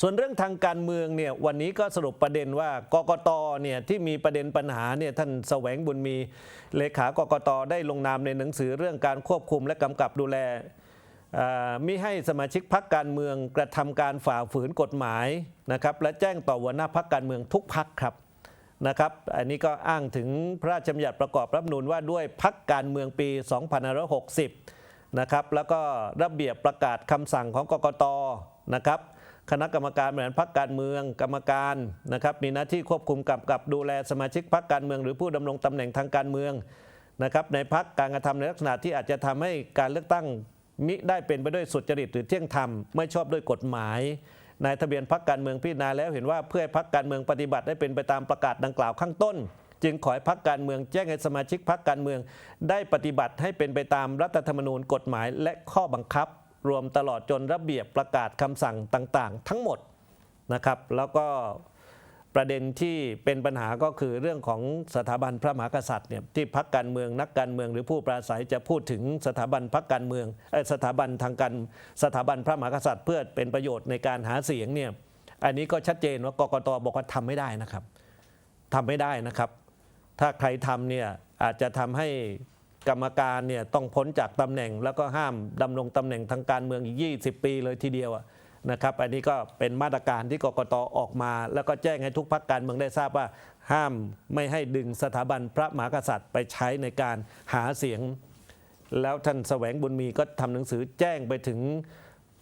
ส่วนเรื่องทางการเมืองเนี่ยวันนี้ก็สรุปประเด็นว่ากกตเนี่ยที่มีประเด็นปัญหาเนี่ยท่านแสวงบุญมีเลขากกตได้ลงนามในหนังสือเรื่องการควบคุมและกำกับดูแลมิให้สมาชิกพักการเมืองกระทำการฝ่าฝืนกฎหมายนะครับและแจ้งต่อหัวหน้าพักการเมืองทุกพักครับนะครับ อันนี้ก็อ้างถึงพระราชบัญญัติประกอบรัฐธรรมนูญว่าด้วยพักการเมืองปี 2560 นะครับแล้วก็ระเบียบประกาศคำสั่งของกกตนะครับ คณะกรรมการบริหารพรรคการเมืองกรรมการนะครับมีหน้าที่ควบคุมกำกับดูแลสมาชิกพรรคการเมือง หรือผู้ดำรงตำแหน่งทางการเมืองนะครับในพรรคการกระทำในลักษณะที่อาจจะทำให้การเลือกตั้งมิได้เป็นไปด้วยสุจริตหรือเที่ยงธรรมไม่ชอบด้วยกฎหมายนายทะเบียนพรรคการเมืองพิจารณาแล้วเห็นว่าเพื่อให้พรรคการเมืองปฏิบัติได้เป็นไปตามประกาศดังกล่าวข้างต้น จึงขอให้พรรคการเมืองแจ้งให้สมาชิกพรรคการเมือง ได้ปฏิบัติให้เป็นไปตามรัฐธรรมนูญกฎหมายและข้อบังคับ รวมตลอดจนระเบียบประกาศคำสั่งต่างๆ ทั้งหมดนะครับ แล้วก็ประเด็นที่เป็นปัญหาก็คือเรื่องของสถาบันพระมหากษัตริย์เนี่ยที่พักการเมืองนักการเมืองหรือผู้ปราศัยจะพูดถึงสถาบันพักการเมืองสถาบันทางการสถาบันพระมหากษัตริย์ เพื่อเป็นประโยชน์ในการหาเสียงเนี่ยอันนี้ก็ชัดเจนว่ากกตบอกว่าทำไม่ได้นะครับทำไม่ได้นะครับ ถ้าใครทำเนี่ยอาจจะทำให้ กรรมการเนี่ยต้องพ้นจากตำแหน่ง แล้วก็ห้ามดำรงตำแหน่งทางการเมืองอีก 20 ปีเลยทีเดียวนะครับอันนี้ก็เป็นมาตรการที่กกตออกมา แล้วก็แจ้งให้ทุกพักการเมืองได้ทราบว่า ห้ามไม่ให้ดึงสถาบันพระมหากษัตริย์ไปใช้ในการหาเสียง แล้วท่านแสวงบุญมีก็ทำหนังสือแจ้งไปถึง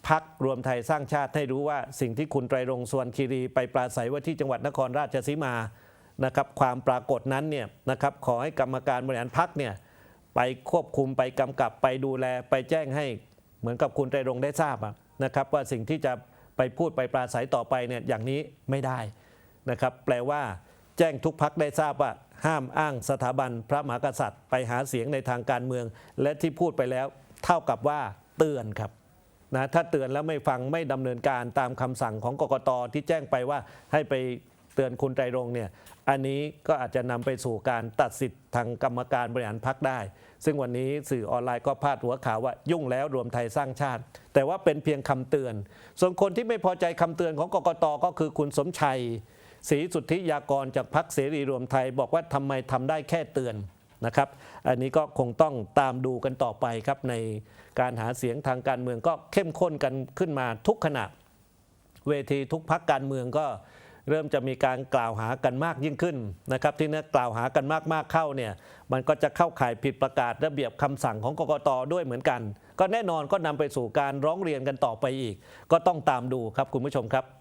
พักรวมไทยสร้างชาติให้รู้ว่าสิ่งที่คุณไตรรงค์สวนคีรีไปปราศัยว่าที่จังหวัดนครราชสีมานะครับความปรากฏนั้นเนี่ยนะครับขอให้กรรมการบริหารพักเนี่ย ไปควบคุมไปกำกับไปดูแลไปแจ้งให้เหมือนกับคุณไตรรงได้ทราบนะครับ ว่าสิ่งที่จะไปพูดไปปราศัยต่อไปเนี่ยอย่างนี้ไม่ได้นะครับ แปลว่า แจ้งทุกพักได้ทราบว่า ห้ามอ้างสถาบันพระมหากษัตริย์ ไปหาเสียงในทางการเมือง และที่พูดไปแล้ว เท่ากับว่าเตือนครับนะถ้าเตือนแล้วไม่ฟังไม่ดำเนินการตามคำสั่งของกกตที่แจ้งไปว่าให้ไป เตือนคุณไตรรงเนี่ยอันนี้ก็อาจจะนำไปสู่การตัดสิทธิ์ทางกรรมการบริหารพักได้ ซึ่งวันนี้สื่อออนไลน์ก็พาดหัวข่าวว่ายุ่งแล้วรวมไทยสร้างชาติ แต่ว่าเป็นเพียงคำเตือน ส่วนคนที่ไม่พอใจคำเตือนของกกตก็คือคุณสมชัยศรีสุทธิยากรจากพักเสรีรวมไทย บอกว่าทำไมทำได้แค่เตือนนะครับ อันนี้ก็คงต้องตามดูกันต่อไปครับในการหาเสียงทางการเมืองก็เข้มข้นกันขึ้นมาทุกขณะ เวทีทุกพักการเมืองก็ เริ่มจะมีการกล่าวหากันมากยิ่งขึ้นนะครับที่นี้กล่าวหากันมากๆเข้าเนี่ยมันก็จะเข้าข่ายผิดประกาศระเบียบคำสั่งของกกตด้วยเหมือนกัน ก็แน่นอนก็นำไปสู่การร้องเรียนกันต่อไปอีก ก็ต้องตามดูครับคุณผู้ชมครับ